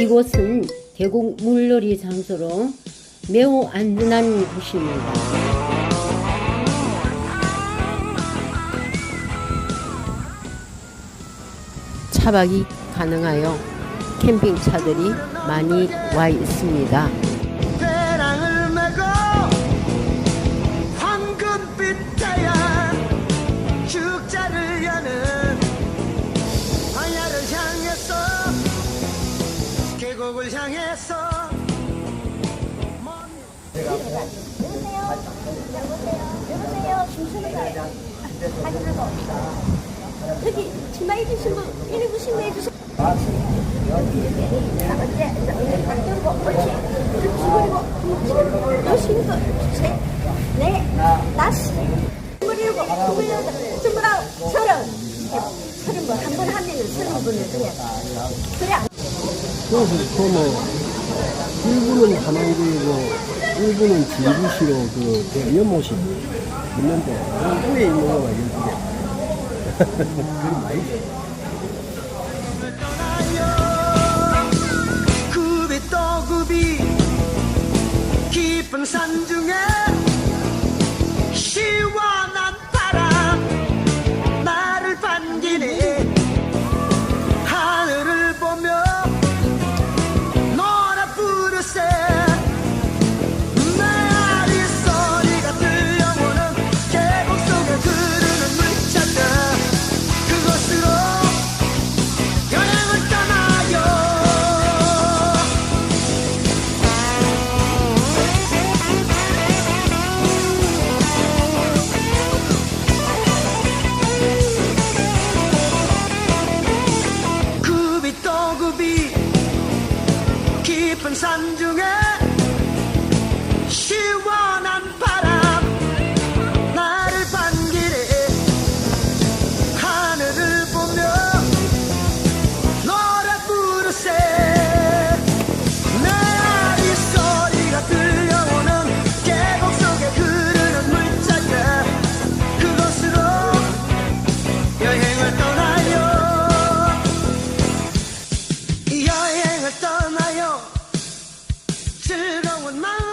이곳은 계곡 물놀이 장소로 매우 안전한 곳입니다. 차박이 가능하여 캠핑차들이 많이 와 있습니다. 계곡을 향해서 먼 여보세요, 김순우가 확인하고. 저기 치마 입으신 분, 119 해주세요. 자, 이제 박경고, 옳지. 그리고 여신고, 셋, 넷, 다섯, 스물일곱, 스물여덟, 스물아홉, 서른. 서른 번, 한 번 하면은 서른 분을 그냥. 그래, 안 그래서 그뭐 일부는 하만구이고 일부는 진주시로 그, 그 연못이 있는데 그 위에 있는 거가 12개 그림 많이 돼. 떠나요 굽이 또 굽이 깊은 산 중에 산 중에 여행